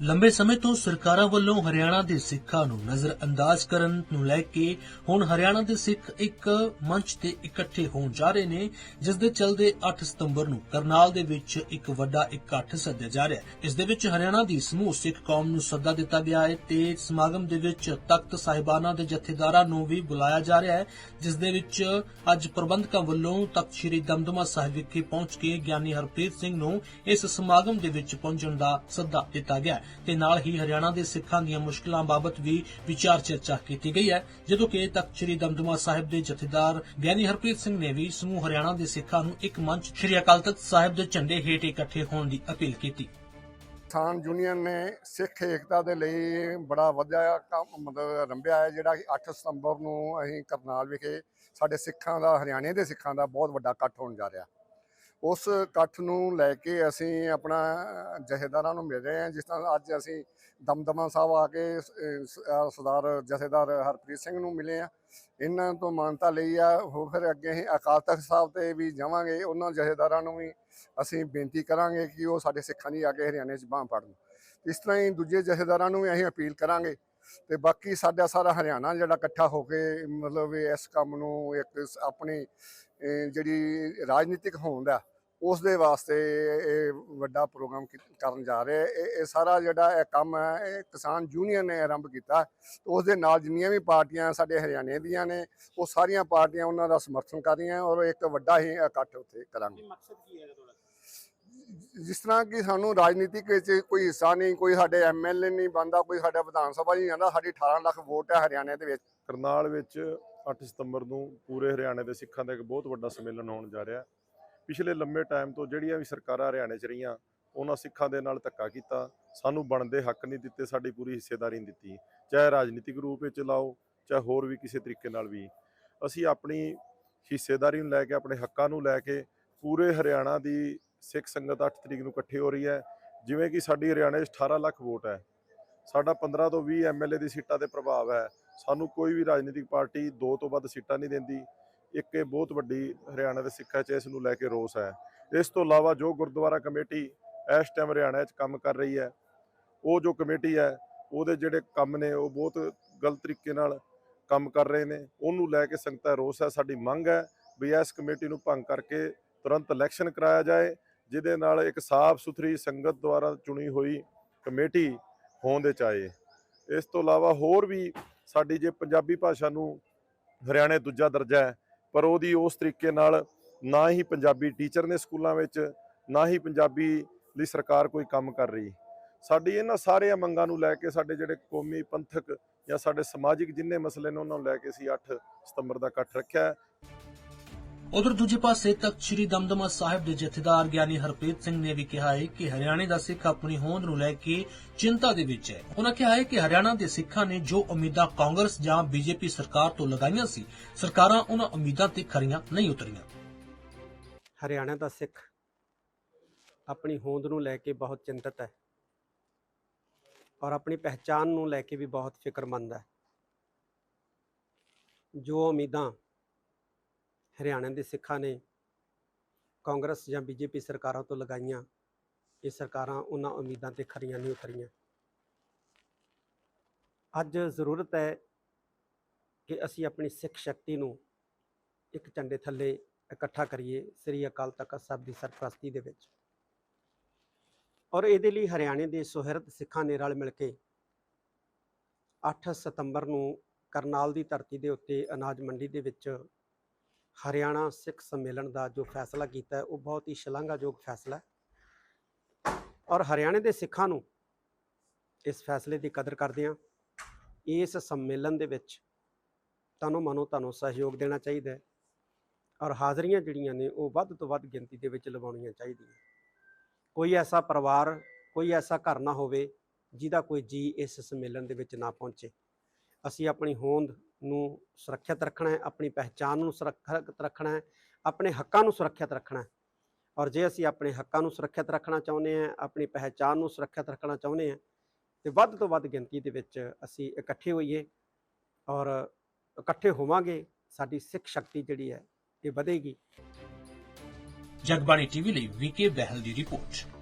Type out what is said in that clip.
ਲੰਬੇ ਸਮੇਂ ਤੋਂ ਸਰਕਾਰਾਂ ਵੱਲੋਂ ਹਰਿਆਣਾ ਦੇ ਸਿੱਖਾਂ ਨੂੰ ਨਜ਼ਰਅੰਦਾਜ਼ ਕਰਨ ਨੂੰ ਲੈ ਕੇ ਹੁਣ ਹਰਿਆਣਾ ਦੇ ਸਿੱਖ ਇੱਕ ਮੰਚ ਤੇ ਇਕੱਠੇ ਹੋਣ ਜਾ ਰਹੇ ਨੇ, ਜਿਸ ਦੇ ਚਲਦੇ 8 ਸਤੰਬਰ ਨੂੰ ਕਰਨਾਲ ਦੇ ਵਿੱਚ ਇੱਕ ਵੱਡਾ ਇਕੱਠ ਸੱਦਿਆ ਜਾ ਰਿਹਾ ਹੈ। ਇਸ ਦੇ ਵਿੱਚ ਹਰਿਆਣਾ ਦੀ ਸਮੂਹ ਸਿੱਖ ਕੌਮ ਨੂੰ ਸੱਦਾ ਦਿੱਤਾ ਗਿਆ ਹੈ ਤੇ ਸਮਾਗਮ ਦੇ ਵਿੱਚ ਤਖਤ ਸਾਹਿਬਾਨਾਂ ਦੇ ਜਥੇਦਾਰਾਂ ਨੂੰ ਵੀ ਬੁਲਾਇਆ ਜਾ ਰਿਹਾ ਹੈ, ਜਿਸ ਦੇ ਵਿੱਚ ਅੱਜ ਪ੍ਰਬੰਧਕਾਂ ਵੱਲੋਂ ਤਖਤ ਸ੍ਰੀ ਦਮਦਮਾ ਸਾਹਿਬ ਵਿਖੇ ਪਹੁੰਚ ਕੇ ਗਿਆਨੀ ਹਰਪ੍ਰੀਤ ਸਿੰਘ ਨੂੰ ਇਸ ਸਮਾਗਮ ਦੇ ਵਿੱਚ ਪਹੁੰਚਣ ਦਾ ਸੱਦਾ ਦਿੱਤਾ ਗਿਆ ਤੇ ਨਾਲ ਹੀ ਹਰਿਆਣਾ ਦੇ ਸਿੱਖਾਂ ਦੀਆਂ ਮੁਸ਼ਕਲਾਂ ਬਾਬਤ ਵੀ ਵਿਚਾਰ ਚਰਚਾ ਕੀਤੀ ਗਈ ਹੈ। ਜਦੋਂ ਕਿ ਤਖਤ ਸ੍ਰੀ ਦਮਦਮਾ ਸਾਹਿਬ ਦੇ ਜਥੇਦਾਰ ਗਿਆਨੀ ਹਰਪ੍ਰੀਤ ਸਿੰਘ ਨੇ ਵੀ ਸਮੂਹ ਹਰਿਆਣਾ ਦੇ ਸਿੱਖਾਂ ਨੂੰ ਇੱਕ ਮੰਚ ਸ੍ਰੀ ਅਕਾਲ ਤਖਤ ਸਾਹਿਬ ਦੇ ਝੰਡੇ ਹੇਠ ਇਕੱਠੇ ਹੋਣ ਦੀ ਅਪੀਲ ਕੀਤੀ। ਕਿਸਾਨ ਯੂਨੀਅਨ ਨੇ ਸਿੱਖ ਏਕਤਾ ਦੇ ਲਈ ਬੜਾ ਵਧੀਆ ਕੰਮ ਮਤਲਬ ਆਰੰਭਿਆ ਹੈ, ਜਿਹੜਾ ਕਿ 8 ਸਤੰਬਰ ਨੂੰ ਅਸੀਂ ਕਰਨਾਲ ਵਿਖੇ ਸਾਡੇ ਸਿੱਖਾਂ ਦਾ, ਹਰਿਆਣੇ ਦੇ ਸਿੱਖਾਂ ਦਾ ਬਹੁਤ ਵੱਡਾ ਇਕੱਠ ਹੋਣ ਜਾ ਰਿਹਾ। ਉਸ ਇਕੱਠ ਨੂੰ ਲੈ ਕੇ ਅਸੀਂ ਆਪਣਾ ਜਥੇਦਾਰਾਂ ਨੂੰ ਮਿਲ ਰਹੇ ਹਾਂ। ਜਿਸ ਤਰ੍ਹਾਂ ਅੱਜ ਅਸੀਂ ਦਮਦਮਾ ਸਾਹਿਬ ਆ ਕੇ ਸਰਦਾਰ ਜਥੇਦਾਰ ਹਰਪ੍ਰੀਤ ਸਿੰਘ ਨੂੰ ਮਿਲੇ ਆ ਇਹਨਾਂ ਤੋਂ ਮਾਨਤਾ ਲਈ ਆ। ਹੋਰ ਫਿਰ ਅੱਗੇ ਅਸੀਂ ਅਕਾਲ ਤਖਤ ਸਾਹਿਬ ਤੇ ਵੀ ਜਾਵਾਂਗੇ। ਉਹਨਾਂ ਜਥੇਦਾਰਾਂ ਨੂੰ ਵੀ ਅਸੀਂ ਬੇਨਤੀ ਕਰਾਂਗੇ ਕਿ ਉਹ ਸਾਡੇ ਸਿੱਖਾਂ ਦੀ ਆ ਕੇ ਹਰਿਆਣੇ 'ਚ ਬਾਂਹ ਫੜਨ। ਇਸ ਤਰ੍ਹਾਂ ਹੀ ਦੂਜੇ ਜਥੇਦਾਰਾਂ ਨੂੰ ਵੀ ਅਸੀਂ ਅਪੀਲ ਕਰਾਂਗੇ ਤੇ ਬਾਕੀ ਸਾਡਾ ਸਾਰਾ ਹਰਿਆਣਾ ਜਿਹੜਾ ਇਕੱਠਾ ਹੋ ਕੇ, ਮਤਲਬ ਇਸ ਕੰਮ ਨੂੰ ਇੱਕ ਆਪਣੀ ਜਿਹੜੀ ਰਾਜਨੀਤਿਕ ਹੋਂਦ ਆ ਉਸ ਦੇ ਵਾਸਤੇ ਇਹ ਵੱਡਾ ਪ੍ਰੋਗਰਾਮ ਕਰਨ ਜਾ ਰਹੇ ਇਹ ਇਹ ਸਾਰਾ ਜਿਹੜਾ ਇਹ ਕੰਮ ਹੈ, ਇਹ ਕਿਸਾਨ ਯੂਨੀਅਨ ਨੇ ਆਰੰਭ ਕੀਤਾ। ਤੇ ਉਸ ਦੇ ਨਾਲ ਜਿੰਨੀਆਂ ਵੀ ਪਾਰਟੀਆਂ ਸਾਡੇ ਹਰਿਆਣੇ ਦੀਆਂ ਨੇ, ਉਹ ਸਾਰੀਆਂ ਪਾਰਟੀਆਂ ਉਹਨਾਂ ਦਾ ਸਮਰਥਨ ਕਰ ਰਹੀਆਂ ਔਰ ਇੱਕ ਵੱਡਾ ਹੀ ਇਕੱਠ ਉੱਥੇ ਕਰਾਂਗੇ। ਮਕਸਦ ਕੀ ਹੈ ਤੁਹਾਡਾ? ਜਿਸ ਤਰ੍ਹਾਂ ਕਿ ਸਾਨੂੰ ਰਾਜਨੀਤਿਕ ਵਿੱਚ ਕੋਈ ਹਿੱਸਾ ਨਹੀਂ, ਕੋਈ ਸਾਡੇ ਐਮਐਲਏ ਨਹੀਂ ਬੰਦਾ ਕੋਈ ਸਾਡਾ ਵਿਧਾਨ ਸਭਾ ਨਹੀਂ ਜਾਂਦਾ ਸਾਡੀ 18 ਲੱਖ ਵੋਟ ਹੈ ਹਰਿਆਣੇ ਦੇ ਵਿੱਚ। ਕਰਨਾਲ ਵਿੱਚ 8 ਸਤੰਬਰ ਨੂੰ ਪੂਰੇ ਹਰਿਆਣੇ ਦੇ ਸਿੱਖਾਂ ਦਾ ਇੱਕ ਬਹੁਤ ਵੱਡਾ ਸੰਮੇਲਨ ਹੋਣ ਜਾ ਰਿਹਾ। ਪਿਛਲੇ ਲੰਮੇ ਟਾਈਮ ਤੋਂ ਜਿਹੜੀਆਂ ਵੀ ਸਰਕਾਰਾਂ ਹਰਿਆਣੇ 'ਚ ਰਹੀਆਂ, ਉਹਨਾਂ ਸਿੱਖਾਂ ਦੇ ਨਾਲ ਧੱਕਾ ਕੀਤਾ। ਸਾਨੂੰ ਬਣਦੇ ਹੱਕ ਨਹੀਂ ਦਿੱਤੇ, ਸਾਡੀ ਪੂਰੀ ਹਿੱਸੇਦਾਰੀ ਨਹੀਂ ਦਿੱਤੀ। ਚਾਹੇ ਰਾਜਨੀਤਿਕ ਰੂਪ ਵਿੱਚ ਲਾਓ, ਚਾਹੇ ਹੋਰ ਵੀ ਕਿਸੇ ਤਰੀਕੇ ਨਾਲ ਵੀ। ਅਸੀਂ ਆਪਣੀ ਹਿੱਸੇਦਾਰੀ ਨੂੰ ਲੈ ਕੇ, ਆਪਣੇ ਹੱਕਾਂ ਨੂੰ ਲੈ ਕੇ ਪੂਰੇ ਹਰਿਆਣਾ ਦੀ ਸਿੱਖ ਸੰਗਤ 8 ਤਰੀਕ ਨੂੰ ਇਕੱਠੀ ਹੋ ਰਹੀ ਹੈ, ਜਿਵੇਂ ਕਿ ਸਾਡੀ ਹਰਿਆਣੇ 'ਚ 18 ਲੱਖ ਵੋਟ ਹੈ। ਸਾਡਾ 15 ਤੋਂ 20 ਐਮਐਲਏ ਦੀ ਸੀਟਾਂ ਤੇ ਪ੍ਰਭਾਵ ਹੈ। ਸਾਨੂੰ ਕੋਈ ਵੀ ਰਾਜਨੀਤਿਕ ਪਾਰਟੀ ਦੋ ਤੋਂ ਵੱਧ ਸੀਟਾਂ ਨਹੀਂ ਦਿੰਦੀ। ਇੱਕ ਇਹ ਬਹੁਤ ਵੱਡੀ ਹਰਿਆਣਾ ਦੇ ਸਿੱਖਾਂ 'ਚ ਇਸ ਨੂੰ ਲੈ ਕੇ ਰੋਸ ਹੈ। ਇਸ ਤੋਂ ਇਲਾਵਾ ਜੋ ਗੁਰਦੁਆਰਾ ਕਮੇਟੀ ਇਸ ਟਾਈਮ ਹਰਿਆਣਾ 'ਚ ਕੰਮ ਕਰ ਰਹੀ ਹੈ, ਉਹ ਜੋ ਕਮੇਟੀ ਹੈ, ਉਹਦੇ ਜਿਹੜੇ ਕੰਮ ਨੇ, ਉਹ ਬਹੁਤ ਗਲਤ ਤਰੀਕੇ ਨਾਲ ਕੰਮ ਕਰ ਰਹੇ ਨੇ। ਉਹਨੂੰ ਲੈ ਕੇ ਸੰਗਤਾਂ ਰੋਸ ਹੈ। ਸਾਡੀ ਮੰਗ ਹੈ ਵੀ ਇਸ ਕਮੇਟੀ ਨੂੰ ਭੰਗ ਕਰਕੇ ਤੁਰੰਤ ਇਲੈਕਸ਼ਨ ਕਰਾਇਆ ਜਾਏ। ਜਿਹਦੇ ਨਾਲ ਇੱਕ ਸਾਫ਼ ਸੁਥਰੀ ਸੰਗਤ ਦੁਆਰਾ ਚੁਣੀ ਹੋਈ ਕਮੇਟੀ ਹੋਣ ਦੇ ਚਾਹੇ। ਇਸ ਤੋਂ ਇਲਾਵਾ ਹੋਰ ਵੀ ਸਾਡੀ ਜੇ ਪੰਜਾਬੀ ਭਾਸ਼ਾ ਨੂੰ ਹਰਿਆਣੇ ਦੂਜਾ ਦਰਜਾ ਹੈ, ਪਰ ਉਹਦੀ ਉਸ ਤਰੀਕੇ ਨਾਲ ਨਾ ਹੀ ਪੰਜਾਬੀ ਟੀਚਰ ਨੇ ਸਕੂਲਾਂ ਵਿੱਚ, ਨਾ ਹੀ ਪੰਜਾਬੀ ਲਈ ਸਰਕਾਰ ਕੋਈ ਕੰਮ ਕਰ ਰਹੀ। ਸਾਡੀ ਇਹਨਾਂ ਸਾਰੀਆਂ ਮੰਗਾਂ ਨੂੰ ਲੈ ਕੇ ਸਾਡੇ ਜਿਹੜੇ ਕੌਮੀ ਪੰਥਕ ਜਾਂ ਸਾਡੇ ਸਮਾਜਿਕ ਜਿੰਨੇ ਮਸਲੇ ਨੇ ਉਹਨਾਂ ਨੂੰ ਲੈ ਕੇ ਅਸੀਂ 8 ਸਤੰਬਰ ਦਾ ਇਕੱਠ ਰੱਖਿਆ ਉਧਰ ਦੂਜੇ ਪਾਸੇ ਤਖਤ ਸ੍ਰੀ ਦਮਦਮਾ ਸਾਹਿਬ ਦੇ ਜਥੇਦਾਰ ਗਿਆਨੀ ਹਰਪ੍ਰੀਤ ਸਿੰਘ ਨੇ ਵੀ ਕਿਹਾ ਹੈ ਕਿ ਹਰਿਆਣੇ ਦਾ ਸਿੱਖ ਆਪਣੀ ਹੋਂਦ ਨੂੰ ਲੈ ਕੇ ਚਿੰਤਾ ਦੇ ਵਿੱਚ ਹੈ। ਉਹਨਾਂ ਕਿਹਾ ਹੈ ਕਿ ਹਰਿਆਣਾ ਦੇ ਸਿੱਖਾਂ ਨੇ ਜੋ ਉਮੀਦਾਂ ਕਾਂਗਰਸ ਜਾਂ ਬੀਜੇਪੀ ਸਰਕਾਰ ਤੋਂ ਲਗਾਈਆਂ ਸੀ, ਸਰਕਾਰਾਂ ਉਹਨਾਂ ਉਮੀਦਾਂ ਤੇ ਖਰੀਆਂ ਨਹੀਂ ਉਤਰੀਆਂ। ਹਰਿਆਣਾ ਦਾ ਸਿੱਖ ਆਪਣੀ ਹੋਂਦ ਨੂੰ ਲੈ ਕੇ ਬਹੁਤ ਚਿੰਤਤ ਹੈ ਔਰ ਆਪਣੀ ਪਹਿਚਾਨ ਨੂੰ ਲੈ ਕੇ ਵੀ ਬਹੁਤ ਫਿਕਰਮੰਦ ਹੈ। ਜੋ ਉਮੀਦਾਂ ਹਰਿਆਣਾ ਦੇ ਸਿੱਖਾਂ ਨੇ ਕਾਂਗਰਸ ਜਾਂ ਬੀਜੇਪੀ ਸਰਕਾਰਾਂ ਤੋਂ ਲਗਾਈਆਂ, ਇਹ ਸਰਕਾਰਾਂ ਉਹਨਾਂ ਉਮੀਦਾਂ ਤੇ ਖਰੀਆਂ ਨਹੀਂ ਉਤਰੀਆਂ। ਅੱਜ ਜ਼ਰੂਰਤ ਹੈ ਕਿ ਅਸੀਂ ਆਪਣੀ ਸਿੱਖ ਸ਼ਕਤੀ ਨੂੰ ਇੱਕ ਝੰਡੇ ਥੱਲੇ ਇਕੱਠਾ ਕਰੀਏ, ਸ੍ਰੀ ਅਕਾਲ ਤਖਤ ਸਾਹਿਬ ਦੀ ਸਰਪ੍ਰਸਤੀ ਦੇ ਵਿੱਚ। ਔਰ ਇਹਦੇ ਲਈ ਹਰਿਆਣੇ ਦੇ ਸੁਹਿਰਦ ਸਿੱਖਾਂ ਨੇ ਰਲ ਮਿਲ ਕੇ 8 ਸਤੰਬਰ ਨੂੰ ਕਰਨਾਲ ਦੀ ਧਰਤੀ ਦੇ ਉੱਤੇ ਅਨਾਜ ਮੰਡੀ ਦੇ ਵਿੱਚ ਹਰਿਆਣਾ ਸਿੱਖ ਸੰਮੇਲਨ ਦਾ ਜੋ ਫੈਸਲਾ ਕੀਤਾ ਉਹ ਬਹੁਤ ਹੀ ਸ਼ਲਾਘਾਯੋਗ ਫੈਸਲਾ ਹੈ। ਔਰ ਹਰਿਆਣੇ ਦੇ ਸਿੱਖਾਂ ਨੂੰ ਇਸ ਫੈਸਲੇ ਦੀ ਕਦਰ ਕਰਦੇ ਹਾਂ। ਇਸ ਸੰਮੇਲਨ ਦੇ ਵਿੱਚ ਤੁਹਾਨੂੰ ਮਨੋ ਤੁਹਾਨੂੰ ਸਹਿਯੋਗ ਦੇਣਾ ਚਾਹੀਦਾ ਹੈ ਔਰ ਹਾਜ਼ਰੀਆਂ ਜਿਹੜੀਆਂ ਨੇ, ਉਹ ਵੱਧ ਤੋਂ ਵੱਧ ਗਿਣਤੀ ਦੇ ਵਿੱਚ ਲਵਾਉਣੀਆਂ ਚਾਹੀਦੀਆਂ ਕੋਈ ਐਸਾ ਪਰਿਵਾਰ, ਕੋਈ ਐਸਾ ਘਰ ਨਾ ਹੋਵੇ ਜਿਹਦਾ ਕੋਈ ਜੀ ਇਸ ਸੰਮੇਲਨ ਦੇ ਵਿੱਚ ਨਾ ਪਹੁੰਚੇ। ਅਸੀਂ ਆਪਣੀ ਹੋਂਦ ਨੂੰ ਸੁਰੱਖਿਅਤ ਰੱਖਣਾ ਹੈ, ਆਪਣੀ ਪਹਿਚਾਨ ਨੂੰ ਸੁਰੱਖਿਅਤ ਰੱਖਣਾ ਹੈ, ਆਪਣੇ ਹੱਕਾਂ ਨੂੰ ਸੁਰੱਖਿਅਤ ਰੱਖਣਾ ਹੈ। ਔਰ ਜੇ ਅਸੀਂ ਆਪਣੇ ਹੱਕਾਂ ਨੂੰ ਸੁਰੱਖਿਅਤ ਰੱਖਣਾ ਚਾਹੁੰਦੇ ਹਾਂ, ਆਪਣੀ ਪਹਿਚਾਨ ਨੂੰ ਸੁਰੱਖਿਅਤ ਰੱਖਣਾ ਚਾਹੁੰਦੇ ਹਾਂ, ਤੇ ਵੱਧ ਤੋਂ ਵੱਧ ਗਿਣਤੀ ਦੇ ਵਿੱਚ ਅਸੀਂ ਇਕੱਠੇ ਹੋਈਏ ਔਰ ਇਕੱਠੇ ਹੋਵਾਂਗੇ, ਸਾਡੀ ਸਿੱਖ ਸ਼ਕਤੀ ਜਿਹੜੀ ਹੈ, ਇਹ ਵਧੇਗੀ। ਜਗਬਾਣੀ ਟੀਵੀ ਲਈ ਵੀਕੇ ਬਹਿਲ ਦੀ ਰਿਪੋਰਟ।